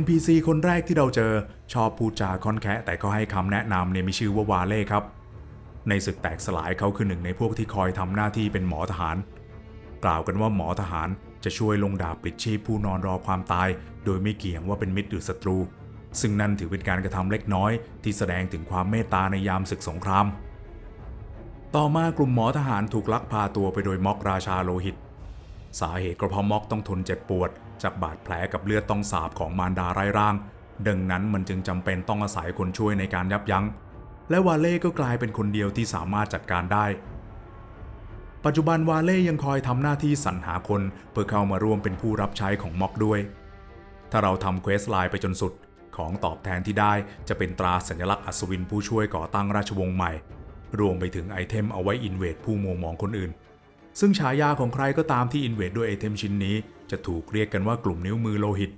NPC คนแรกที่เราเจอชอบพูดจาค่อนแคะแต่ก็ให้คำแนะนำเนี่ยมีชื่อว่าวาเล่ครับ ในศึกแตกสลายเขาคือหนึ่งในพวกที่คอยทำหน้าที่เป็นหมอทหาร กล่าวกันว่าหมอทหารจะช่วยลงดาบปลิดชีพผู้นอนรอความตาย โดยไม่เกี่ยงว่าเป็นมิตรหรือศัตรู ซึ่งนั่นถือเป็นการกระทำเล็กน้อย ที่แสดงถึงความเมตตาในยามศึกสงคราม ต่อมากลุ่มหมอทหารถูกลักพาตัวไปโดยม็อกราชาโลหิต สาเหตุก็เพราะม็อกต้องทนเจ็บปวด จากบาดแผลกับเลือดต้องสาบของมารดาไร้ร่าง ดังนั้นมันจึงจำเป็นต้องอาศัยคนช่วยในการยับยั้ง และวาเล่ก็กลายเป็นคนเดียวที่สามารถจัดการได้ ปัจจุบันวาเล่ยังคอยทำหน้าที่สรรหาคนเพื่อเข้ามาร่วมเป็นผู้รับใช้ของม็อกด้วย ถ้าเราทำเควสไลน์ไปจนสุดของตอบแทนที่ได้จะเป็นตราสัญลักษณ์อัศวินผู้ช่วยก่อตั้งราชวงศ์ใหม่ รวมไปถึงไอเทมเอาไว้อินเวดผู้มัวมองคนอื่น ซึ่งฉายาของใครก็ตามที่อินเวดด้วยไอเทมชิ้นนี้ จะถูกเรียกกันว่ากลุ่มนิ้วมือโลหิต